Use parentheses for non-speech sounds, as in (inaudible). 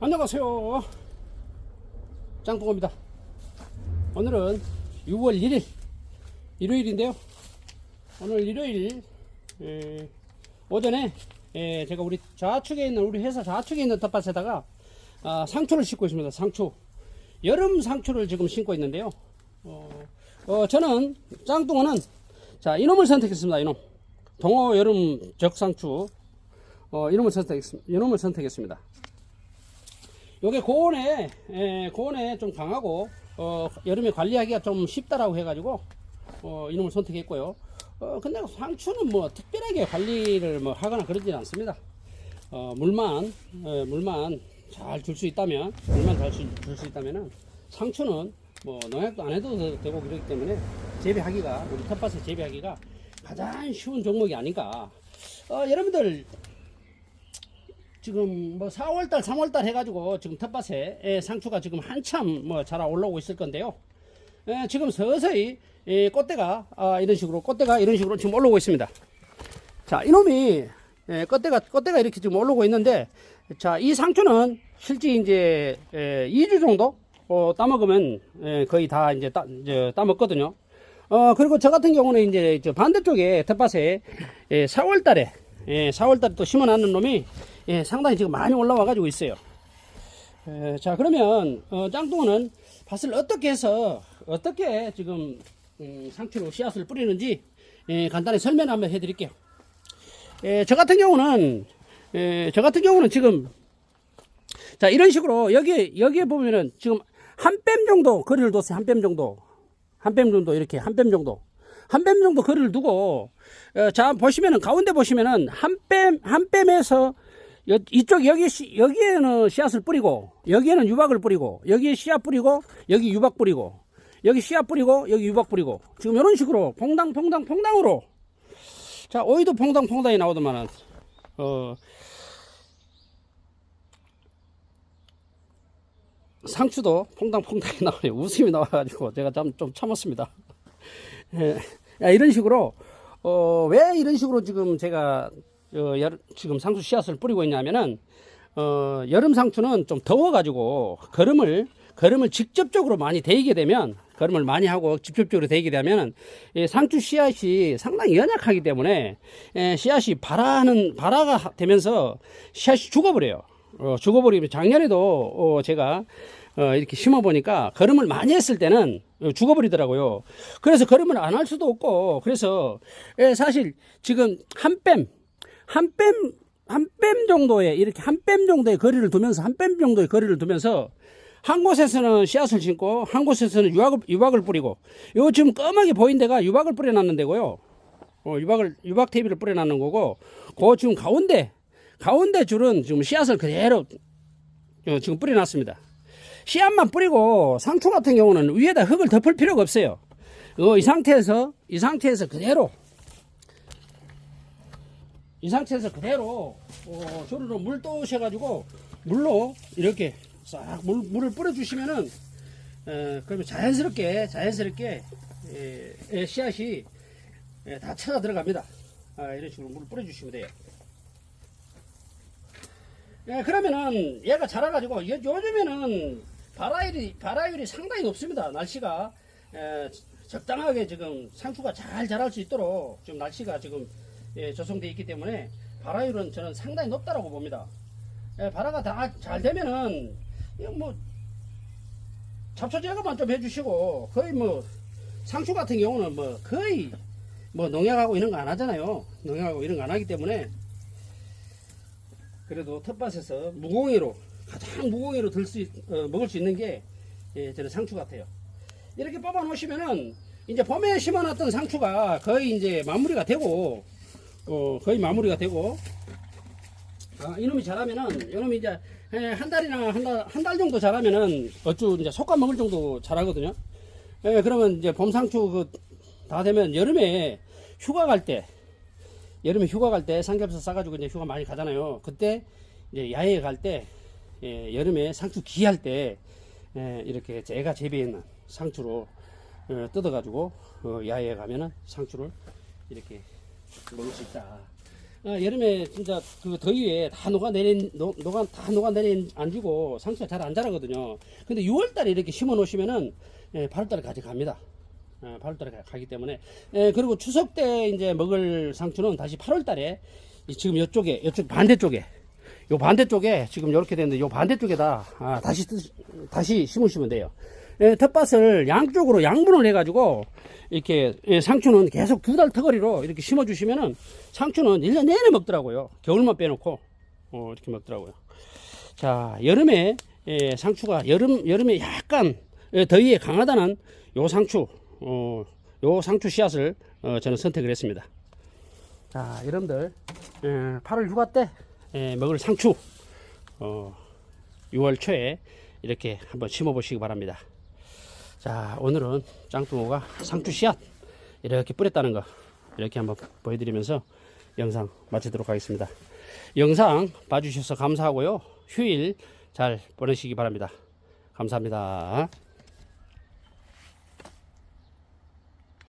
안녕하세요. 짱뚱입니다. 오늘은 6월 1일, 일요일인데요. 오늘 일요일, 에, 오전에, 에, 제가 우리 좌측에 있는, 우리 회사 좌측에 있는 텃밭에다가, 아, 상추를 심고 있습니다. 상추. 여름 상추를 지금 심고 있는데요. 어, 어, 저는, 짱뚱어는, 자, 이놈을 선택했습니다. 이놈. 동호 여름 적상추. 어, 이놈을 선택했습니다. 이놈을 선택했습니다. 요게 고온에 에, 고온에 좀 강하고 어, 여름에 관리하기가 좀 쉽다라고 해가지고 어, 이놈을 선택했고요. 어, 근데 상추는 뭐 특별하게 관리를 뭐 하거나 그러진 않습니다. 어, 물만 에, 물만 잘 줄 수 있다면 물만 잘줄수 있다면은 상추는 뭐 농약도 안 해도 되고 그렇기 때문에 재배하기가 우리 텃밭에 재배하기가 가장 쉬운 종목이 아닌가. 어, 여러분들 지금 뭐 4월달, 3월달 해가지고 지금 텃밭에 예, 상추가 지금 한참 뭐 자라 올라오고 있을 건데요. 예, 지금 서서히 예, 꽃대가 아, 이런 식으로 꽃대가 이런 식으로 지금 올라오고 있습니다. 자, 이놈이 예, 꽃대가 꽃대가 이렇게 지금 올라오고 있는데 자, 이 상추는 실제 이제 예, 2주 정도 어, 따먹으면 예, 거의 다 이제 따, 이제 따먹거든요. 어, 그리고 저 같은 경우는 이제 저 반대쪽에 텃밭에 예, 4월달에 예, 4월달에 또 심어놨는 놈이 예, 상당히 지금 많이 올라와 가지고 있어요. 에, 자 그러면 어, 짱뚱어는 밭을 어떻게 해서 어떻게 지금 음, 상추로 씨앗을 뿌리는지 예, 간단히 설명 한번 해드릴게요. 예, 저 같은 경우는 예, 저 같은 경우는 지금 자 이런 식으로 여기 여기에 보면은 지금 한 뺨 정도 거리를 뒀어요. 한 뺨 정도 한 뺨 정도 이렇게 한 뺨 정도 한 뺨 정도 거리를 두고 어, 자 보시면은 가운데 보시면은 한 뺨 한 뺨에서 여- 이쪽 여기 씨- 여기에는 씨앗을 뿌리고 여기에는 유박을 뿌리고 여기에 씨앗 뿌리고 여기 유박 뿌리고 여기 씨앗 뿌리고 여기 유박 뿌리고. 지금 이런 식으로 퐁당 퐁당 퐁당으로. 자 오이도 퐁당 퐁당이 나오더만은 어. 상추도 퐁당 퐁당이 나오네요. (laughs) 웃음이 나와가지고 제가 좀, 좀 참았습니다. 예, 야, 이런 식으로 어, 왜 이런 식으로 지금 제가 어, 여, 지금 상추 씨앗을 뿌리고 있냐면은 어, 여름 상추는 좀 더워가지고 거름을 거름을 직접적으로 많이 데이게 되면 거름을 많이 하고 직접적으로 데이게 되면 이 상추 씨앗이 상당히 연약하기 때문에 에, 씨앗이 발화하는 발화가 되면서 씨앗이 죽어버려요. 어, 죽어버리면 작년에도 어, 제가 어, 이렇게 심어 보니까 걸음을 많이 했을 때는 어, 죽어버리더라고요. 그래서 걸음을 안 할 수도 없고 그래서 예, 사실 지금 한 뺨, 한 뺨, 한 뺨 정도의 이렇게 한 뺨 정도의 거리를 두면서 한 뺨 정도의 거리를 두면서 한 곳에서는 씨앗을 심고 한 곳에서는 유박을, 유박을 뿌리고 요 지금 검하게 보인 데가 유박을 뿌려놨는 데고요. 어, 유박을 유박 테이프를 뿌려놨는 거고 그 지금 가운데 가운데 줄은 지금 씨앗을 그대로 어, 지금 뿌려놨습니다. 씨앗만 뿌리고 상추 같은 경우는 위에다 흙을 덮을 필요가 없어요. 어, 이 상태에서 이 상태에서 그대로 이 상태에서 그대로 어, 조르로 물 떠오셔가지고 물로 이렇게 싹 물, 물을 뿌려주시면은 어, 그러면 자연스럽게 자연스럽게 에, 에, 씨앗이 에, 다 찾아 들어갑니다. 아, 이런 식으로 물을 뿌려주시면 돼요. 예, 그러면은 얘가 자라가지고 요, 요즘에는 발화율이 발화율이 상당히 높습니다. 날씨가 에, 적당하게 지금 상추가 잘 자랄 수 있도록 지금 날씨가 지금 예, 조성되어 있기 때문에 발화율은 저는 상당히 높다라고 봅니다. 예, 발화가 다 잘 되면은 뭐 잡초 제거만 좀 해주시고 거의 뭐 상추 같은 경우는 뭐 거의 뭐 농약하고 이런 거 안 하잖아요. 농약하고 이런 거 안 하기 때문에 그래도 텃밭에서 무공해로 가장 무공해로 들 수, 어, 먹을 수 있는 게 예, 저는 상추 같아요. 이렇게 뽑아 놓으시면은 이제 봄에 심어놨던 상추가 거의 이제 마무리가 되고 어, 거의 마무리가 되고 아, 이놈이 자라면은 이놈이 이제 예, 한 달이나 한달 한 달 정도 자라면은 어쭈 이제 속감 먹을 정도 자라거든요. 예, 그러면 이제 봄 상추 그 다 되면 여름에 휴가 갈 때 여름에 휴가 갈 때 삼겹살 싸가지고 이제 휴가 많이 가잖아요. 그때 이제 야외에 갈 때, 예, 여름에 상추 귀할 때, 예, 이렇게 제가 재배했는 상추로 어, 뜯어가지고 어, 야외에 가면은 상추를 이렇게 먹을 수 있다. 어, 여름에 진짜 그 더위에 다 녹아내린 녹, 녹아 다 녹아내린 안지고 상추가 잘 안 자라거든요. 근데 6월달에 이렇게 심어 놓으시면은 예, 8월달까지 갑니다. 예, 8월달에 가- 가기 때문에 예, 그리고 추석 때 이제 먹을 상추는 다시 8월달에 지금 이쪽에 이쪽 반대쪽에 요 반대쪽에 지금 이렇게 됐는데 요 반대쪽에다 아, 다시 뜨- 다시 심으시면 돼요. 예, 텃밭을 양쪽으로 양분을 해가지고 이렇게 예, 상추는 계속 두 달 터거리로 이렇게 심어주시면은 상추는 1년 내내 먹더라고요. 겨울만 빼놓고 어, 이렇게 먹더라고요. 자 여름에 예, 상추가 여름 여름에 약간 예, 더위에 강하다는 요 상추 어, 요 상추 씨앗을 어, 저는 선택을 했습니다. 자 여러분들 예, 8월 휴가 때 예, 먹을 상추 어, 6월 초에 이렇게 한번 심어 보시기 바랍니다. 자 오늘은 짱뚱어가 상추 씨앗 이렇게 뿌렸다는 거 이렇게 한번 보여드리면서 영상 마치도록 하겠습니다. 영상 봐주셔서 감사하고요. 휴일 잘 보내시기 바랍니다. 감사합니다.